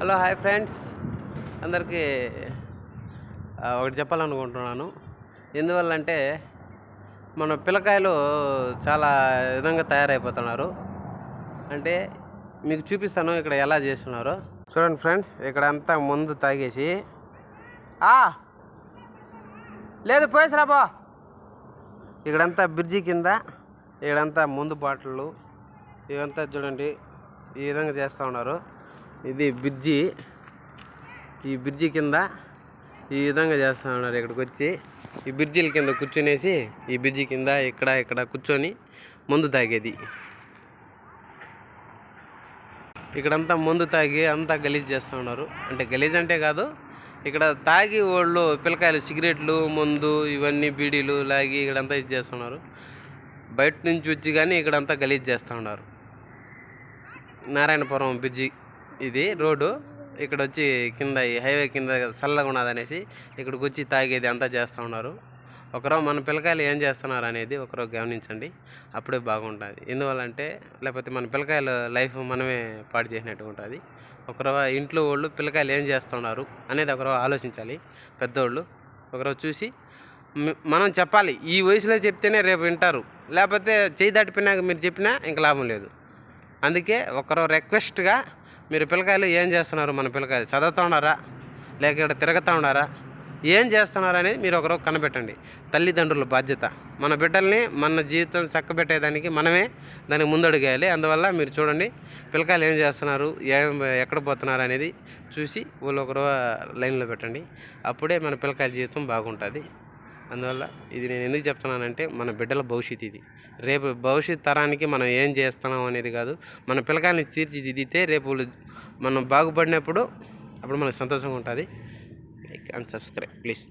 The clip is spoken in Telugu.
Hello hi friends. అందరికీ ఒకటి చెప్పాలనుకుంటున్నాను. ఎందువల్ల అంటే మన పిల్లకాయలు చాలా విధంగా తయారైపోతున్నారు. అంటే మీకు చూపిస్తాను ఇక్కడ ఎలా చేస్తున్నారో. చూడండి ఫ్రెండ్స్ ఇక్కడ అంతా ముందు తాగేసి. ఆ! లేదు పోయేసి బా ఇక్కడంతా బ్రిడ్జి కింద ఇక్కడంతా ముందు బాటిళ్ళు ఇవంతా చూడండి ఈ విధంగా చేస్తూ ఉన్నారు. ఇది బ్రిడ్జి. ఈ బ్రిడ్జి కింద ఈ విధంగా చేస్తూ ఉన్నారు ఇక్కడికి వచ్చి. ఈ బ్రిడ్జిల కింద కూర్చునేసి ఈ బ్రిడ్జి కింద ఇక్కడ ఇక్కడ కూర్చొని ముందు తాగేది. ఇక్కడంతా ముందు తాగి అంతా గలీజ్ చేస్తూ ఉన్నారు. అంటే గలీజ్ అంటే కాదు ఇక్కడ తాగి వాళ్ళు పిల్లకాయలు సిగరెట్లు మందు ఇవన్నీ బీడీలు లాగి ఇక్కడంతా ఇది చేస్తున్నారు బయట నుంచి వచ్చి కానీ ఇక్కడంతా గలీజ్ చేస్తూ ఉన్నారు. నారాయణపురం బ్రిడ్జి. ఇది రోడ్డు. ఇక్కడ వచ్చి కింద హైవే కింద చల్లగా ఉన్నదనేసి ఇక్కడికి వచ్చి తాగేది అంతా చేస్తూ ఉన్నారు. ఒకరో మన పిల్లకాయలు ఏం చేస్తున్నారు అనేది ఒకరో గమనించండి. అప్పుడే బాగుంటుంది. ఎందువల్లంటే లేకపోతే మన పిల్లకాయలు లైఫ్ మనమే పాడు చేసినట్టు ఉంటుంది. ఒకరో ఇంట్లో వాళ్ళు పిల్లకాయలు ఏం చేస్తున్నారు అనేది ఒకరో ఆలోచించాలి. పెద్దోళ్ళు ఒకరో చూసి మనం చెప్పాలి. ఈ వయసులో చెప్తేనే రేపు వింటారు. లేకపోతే చేయి దాటిపోయినాక మీరు చెప్పినా ఇంక లాభం లేదు. అందుకే ఒకరు రిక్వెస్ట్గా మీరు పిల్లకాయలు ఏం చేస్తున్నారు మన పిల్లకాయలు? చదువుతూ ఉన్నారా? లేక ఇక్కడ తిరుగుతూ ఉన్నారా? ఏం చేస్తున్నారు అనేది మీరు ఒకరు కనిపెట్టండి. తల్లిదండ్రుల బాధ్యత. మన బిడ్డల్ని మన జీవితం చక్కబెట్టేదానికి మనమే దానికి ముందడుగేయాలి. అందువల్ల మీరు చూడండి పిల్లకాయలు ఏం చేస్తున్నారు? ఏం ఎక్కడ పోతున్నారు అనేది చూసి వాళ్ళు ఒకరు లైన్లో పెట్టండి. అప్పుడే మన పిల్లకాయల జీవితం బాగుంటుంది. అందువల్ల ఇది నేను ఎందుకు చెప్తున్నానంటే మన బిడ్డల భవిష్యత్తు ఇది. రేపు భవిష్యత్ తరానికి మనం ఏం చేస్తున్నాం అనేది కాదు మన పిల్లకాయలని తీర్చిదిద్దితే రేపు మనం బాగుపడినప్పుడు అప్పుడు మనకు సంతోషంగా ఉంటుంది. Like and subscribe please